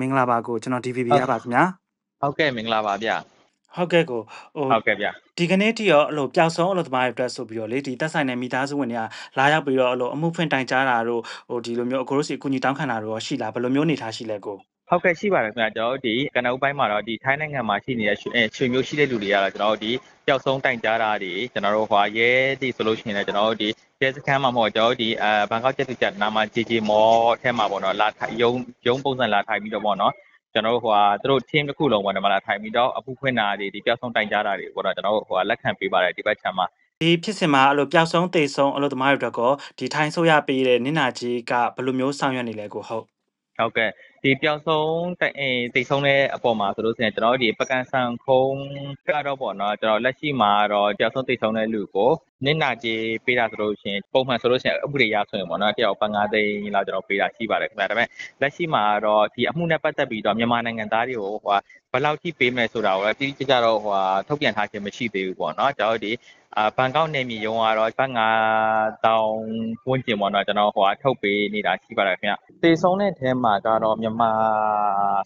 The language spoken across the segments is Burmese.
မင်္ဂလာပါကိုကျွန်တော် DVB ရပါခင်ဗျာဟုတ်ကဲ့မင်္ဂလာပါဗျဟုတ်ကဲ့ကိုဟိုဟုတ်ကဲ့ဗျဒီကနေ့တိရောအဲ့လိုပျောက်ဆုံးအလုပ်သမားတွေအတွက်ဆိုပြီးတော့လေဒီတက်ဆိုင်တဲ့မိသားစုဝင်တွေကလာရောက်ပြီးတော့အဲ့လိုအမှုဖွင့်တိုင်ကြားတာတို့ဟိုဒီလိုမျိုးအကိုတို့စီအကူအညီတောင်းခံတာတို့ရောရှိလားဘယ်လိုမျိုးအနေထားရှိလဲကိုဟုတ်ကဲ့ရှိပါတယ်ခင်ဗျကျွန်တော်တို့ဒီကနအုပ်ပိုင်းမှာတော့ဒီထိုင်းနိုင်ငံမှာရှိနေတဲ့ရွှေအဲရွှေမျိုးရှိတဲ့လူတွေကတော့ကျွန်တော်တို့ဒီပျောက်ဆုံးတိုင်ကြားတာတွေကျွန်တော်တို့ဟွာရဲဒီဆိုလို့ရှိရင်လည်းကျွန်တော်တို့ဒီ ရဲစခန်းမှာမဟုတ်ကျွန်တော်တို့ဒီအဲဘန်ကောက်ကျက်တူကျနာမှာဂျီဂျီမော်ထဲမှာပေါ့နော်လာထိုင်ရုံရုံပုံစံလာထိုင်ပြီးတော့ပေါ့နော်ကျွန်တော်တို့ဟိုဟာသူတို့ team တစ်ခုလုံးပေါ့နော်မလာထိုင်ပြီးတော့အပူဖွင့်တာတွေဒီပျောက်ဆုံးတိုင်ကြားတာတွေပေါ့နော်ကျွန်တော်တို့ဟိုဟာလက်ခံပေးပါတယ်ဒီဘက်ခြမ်းမှာဒီဖြစ်စဉ်မှာအဲ့လိုပျောက်ဆုံးတိတ်ဆုံးအလုပ်သမားတွေအတွက်ကောဒီထိုင်းဆိုရပေးတဲ့နင့်နာကြီးကဘယ်လိုမျိုးဆောင်ရွက်နေလဲကိုဟုတ်ဟုတ်ကဲ့ ဒီပျောက်ဆုံးတအဲတိတ်ဆုံးတဲ့အပေါ်မှာဆိုလို့ဆိုရင်ကျွန်တော်တို့ဒီပကံဆန်ခုံးကတော့ပေါ့နော်ကျွန်တော်လက်ရှိမှာတော့ပျောက်ဆုံးတိတ်ဆုံးတဲ့လူကိုနစ်နာကြေးပေးတာဆိုလို့ရှိရင်ပုံမှန်ဆိုလို့ရှိရင်ဥပဒေရဆိုရင်ပေါ့နော်တယောက်ပန်9သိန်းလောက်ကျွန်တော်ပေးတာရှိပါတယ်ခင်ဗျာဒါပေမဲ့လက်ရှိမှာတော့ဒီအမှုနဲ့ပတ်သက်ပြီးတော့မြန်မာနိုင်ငံသားတွေကိုဟိုဟာ ဘယ်လောက်ထိပေးမယ်ဆိုတာကိုလည်းတိတိကျကျတော့ဟိုဟာထုတ်ပြန်ထားခြင်းမရှိသေးဘူးပေါ့နော်ကျွန်တော်တို့ဒီအာဘန်ကောက်နယ်မြေရုံးကတော့ဘတ်9000ဝန်းကျင်ပေါ့နော်ကျွန်တော်ဟိုဟာထုတ်ပေးနေတာရှိပါတယ်ခင်ဗျတေဆုံးတဲ့ထဲမှာကတော့မြန်မာ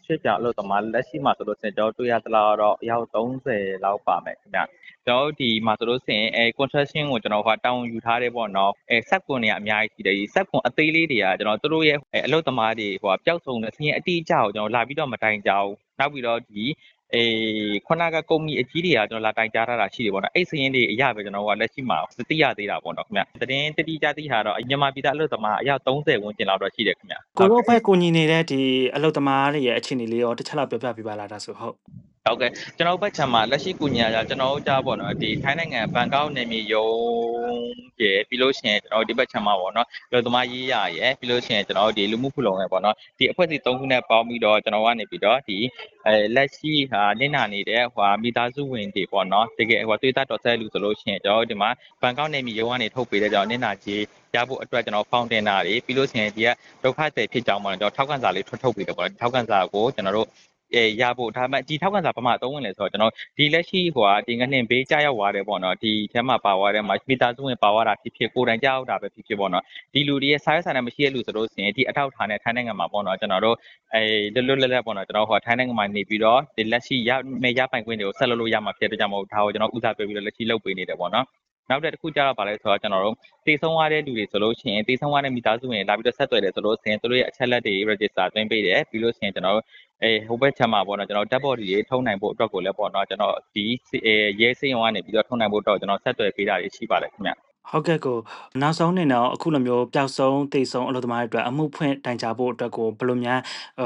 ရွှေ့ပြောင်းအလုပ်သမားလက်ရှိမှာဆိုလို့ရှိရင်ကျွန်တော်တွေ့ရသလောက်တော့အယောက်30လောက်ပါမယ်ခင်ဗျကျွန်တော်ဒီမှာဆိုလို့ရှိရင်အဲ construction ကိုကျွန်တော်ဟိုတောင်းယူထားတယ်ပေါ့နော်အဲ sub ကွန်တွေကအများကြီးရှိတယ်ဒီ sub ကွန်အသေးလေးတွေကကျွန်တော်တို့ရဲ့အလုပ်သမားတွေဟိုပျောက်ဆုံးတဲ့ဆင်းရဲအတိအကျကိုကျွန်တော်လာပြီးတော့မတိုင်ကြဘူး နောက်ပြီးတော့ဒီအေးခုနကကုမ္ပဏီအကြီးတွေကကျွန်တော်လာတိုင်ကြားထားတာရှိတယ်ပေါ့နော်အဲ့စရင်တွေအရပဲကျွန်တော်ကလက်ရှိမှာသိရသေးတာပေါ့နော်ခင်ဗျသတင်းတတိကြသိတာတော့မြန်မာပြည်သားအလုပ်သမားအယောက်30ဝန်းကျင်လောက်တော့ရှိတယ်ခင်ဗျကိုတို့ဘက်ကိုညီနေတဲ့ဒီအလုပ်သမားတွေရဲ့အခြေအနေလေးရောတစ်ချက်လောက်ပြောပြပေးပါလားဒါဆိုဟုတ် ဟုတ်ကဲ့ကျွန်တော်ဘက်ခြမ်းမှာလက်ရှိကူညီရကြကျွန်တော်တို့ကြားပေါ့နော်ဒီထိုင်းနိုင်ငံဘန်ကောက်နယ်မြေရုံးရယ်ပြီးလို့ရှိရင်ကျွန်တော်ဒီဘက်ခြမ်းမှာပေါ့နော်လူသမားရေးရရယ်ပြီးလို့ရှိရင်ကျွန်တော်ဒီလူမှုဖူလုံရယ်ပေါ့နော်ဒီအဖွဲ့အစည်း၃ခုနဲ့ပေါင်းပြီးတော့ကျွန်တော်ကနေပြီးတော့ဒီအဲလက်ရှိဟာနင့်နာနေတဲ့ဟိုမိသားစုဝင်တွေပေါ့နော်တကယ်ဟိုသွေးသားတော်ဆဲလူဆိုလို့ရှိရင်ကျွန်တော်ဒီမှာဘန်ကောက်နယ်မြေရုံးကနေထုတ်ပေးတဲ့ကြောင့်နင့်နာကြီးရဖို့အတွက်ကျွန်တော်ဖောင်တင်တာတွေပြီးလို့ရှိရင်ဒီကဒုက္ခသည်ဖြစ်ကြောင်းပေါ့နော်ကျွန်တော်ထောက်ခံစာလေးထွက်ထုတ်ပေးတယ်ပေါ့နော်ထောက်ခံစာကိုကျွန်တော်တို့ အဲရဖို့ဒါမှဒီထောက်ခံစာဘာမှအသုံးဝင်လဲဆိုတော့ကျွန်တော်ဒီလက်ရှိဟိုဟာဒီငနှင်ဘေးကြားရောက်သွားတယ်ပေါ့နော်ဒီထဲမှာပါသွားတယ်မှာမိသားစုဝင်ပါသွားတာဖြစ်ဖြစ်ကိုယ်တိုင်ကြားရောက်တာပဲဖြစ်ဖြစ်ပေါ့နော်ဒီလူတွေရဲ့စားရစာနဲ့မရှိတဲ့လူဆိုလို့ရှိရင်ဒီအထောက်ထားနဲ့ထိုင်းနိုင်ငံမှာပေါ့နော်ကျွန်တော်တို့အဲလွတ်လွတ်လပ်လပ်ပေါ့နော်ကျွန်တော်ဟိုထိုင်းနိုင်ငံမှာနေပြီးတော့ဒီလက်ရှိရမေရပိုင်ခွင့်တွေကိုဆက်လုပ်လို့ရမှာဖြစ်တဲ့ကြောင့်မို့ဒါကိုကျွန်တော်ဦးစားပေးပြီးတော့လက်ရှိလုပ်ပေးနေတယ်ပေါ့နော်နောက်တစ်ခုကျတော့ဗာလဲဆိုတော့ကျွန်တော်တို့တေဆုံးရတဲ့လူတွေဆိုလို့ရှိရင်တေဆုံးရတဲ့မိသားစုဝင်လာပြီးတော့ဆက်သွယ်တယ်ဆိုလို့ရှိရင်သူတို့ရဲ့အချက်လက်တွေ register သွင်းပေးတယ်ပြီးလို့ရှိရင်ကျွန်တော်တို့ အဲဟိုဘက်ချက်မှာပေါ့နော်ကျွန်တော် dead body တွေထုံနိုင်ဖို့အတွက်ကိုလည်းပေါ့နော်ကျွန်တော်ဒီအဲရဲစိမ်းကနေပြီးတော့ထုံနိုင်ဖို့တော့ကျွန်တော်ဆက်သွယ်ပေးတာတွေရှိပါတယ်ခင်ဗျဟုတ်ကဲ့ကိုနောက်ဆုံးနေတော့အခုလိုမျိုးပျောက်ဆုံးတိတ်ဆုံးအလုပ်သမားတွေအတွက်အမှုဖွင့်တိုင်ကြားဖို့အတွက်ကိုဘယ်လိုများ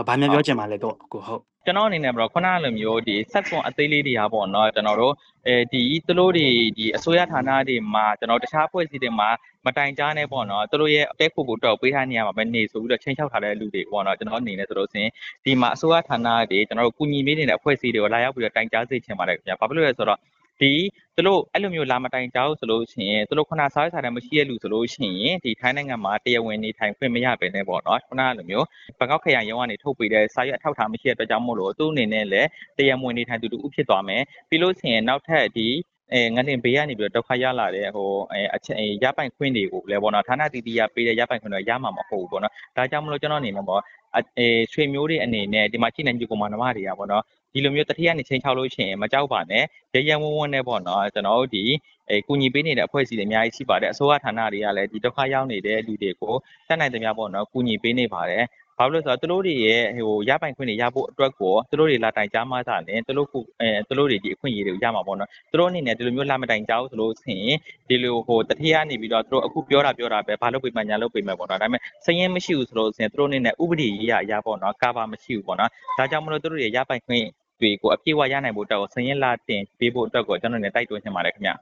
ဗာများပြောချင်ပါလဲတော့ကိုဟုတ် ကျွန်တော်အနေနဲ့တော့ခုနလိုမျိုးဒီ set ကွန်အသေးလေးတွေကပေါ့နော်ကျွန်တော်တို့အဲဒီသူတို့တွေဒီအစိုးရဌာနတွေမှာကျွန်တော်တခြားဖွဲ့စည်းတွေမှာမတိုင်ကြားနဲ့ပေါ့နော်သူတို့ရဲ့အတက်ဖို့ဖို့တော့ပေးထားနေရမှာပဲနေဆိုပြီးတော့ချင်းချောက်ထားတဲ့လူတွေပေါ့နော်ကျွန်တော်အနေနဲ့ဆိုလို့စင်ဒီမှာအစိုးရဌာနတွေကျွန်တော်တို့ကူညီပေးနေတဲ့အဖွဲ့အစည်းတွေကိုလာရောက်ပြီးတော့တိုင်ကြားစေချင်ပါတယ်ခင်ဗျာဘာဖြစ်လို့လဲဆိုတော့ ဒီသူတို့အဲ့လိုမျိုးလာမတိုင်ကြောက်ဆိုလို့ရှိရင်သူတို့ခုနစားရစားတယ်မရှိရလူဆိုလို့ရှိရင်ဒီထိုင်းနိုင်ငံမှာတရားဝင်နေထိုင်ခွင့်မရပဲနဲ့ပေါ့နော်ခုနလိုမျိုးဘန်ကောက်ခရိုင်ရုံးကနေထုတ်ပေးတဲ့စာရွက်အထောက်အထားမရှိတဲ့အတွက်ကြောင့်မို့လို့သူ့အနေနဲ့လည်းတရားဝင်နေထိုင်သူတူဖြစ်သွားမယ်ပြီးလို့ရှိရင်နောက်ထပ်ဒီ အဲငတင်ဘေးကနေပြီးတော့ဒုက္ခရလာတဲ့ဟိုအဲအချက်ရပိုင်ခွင့်တွေကိုလည်းပေါ့နော်ဌာနတည်တည်ရပေးတဲ့ရပိုင်ခွင့်တွေရမှာမဟုတ်ဘူးပေါ့နော်ဒါကြောင့်မလို့ကျွန်တော်အနေနဲ့ပေါ့အဲရွှေမျိုးတွေအနေနဲ့ဒီမှာချိနေညီကောင်မနမတွေကပေါ့နော်ဒီလိုမျိုးတတိယနေချင်းချောက်လို့ရှိရင်မကြောက်ပါနဲ့ရရဝဝဝနဲ့ပေါ့နော်ကျွန်တော်တို့ဒီအဲကူညီပေးနေတဲ့အဖွဲ့အစည်းတွေအများကြီးရှိပါတယ်အစိုးရဌာနတွေကလည်းဒီဒုက္ခရောက်နေတဲ့လူတွေကိုတက်နိုင်သမျှပေါ့နော်ကူညီပေးနေပါတယ် ဘာလို့လဲဆိုတော့သူတို့တွေရဲ့ဟိုရပိုင်ခွင့်တွေရဖို့အတွက်ကိုသူတို့တွေလာတိုင်ကြားမှသာလဲသူတို့ကိုအဲသူတို့တွေဒီအခွင့်အရေးတွေကိုရမှာပေါ့နော်သူတို့အနေနဲ့ဒီလိုမျိုးလာမတိုင်ကြဘူးဆိုလို့ဆိုရင်ဒီလိုဟိုတတိယနေပြီးတော့သူတို့အခုပြောတာပြောတာပဲဘာလို့ပြမှညာလို့ပြမယ်ပေါ့နော်ဒါပေမဲ့စရင်မရှိဘူးဆိုလို့ဆိုရင်သူတို့အနေနဲ့ဥပဒေရေးရအရာပေါ့နော်ကာဘာမရှိဘူးပေါ့နော်ဒါကြောင့်မလို့သူတို့တွေရပိုင်ခွင့်တွေကိုအပြည့်အဝရနိုင်ဖို့အတွက်ကိုစရင်လာတင်ပေးဖို့အတွက်ကိုကျွန်တော်နေတိုက်တွန်းချင်ပါတယ်ခင်ဗျ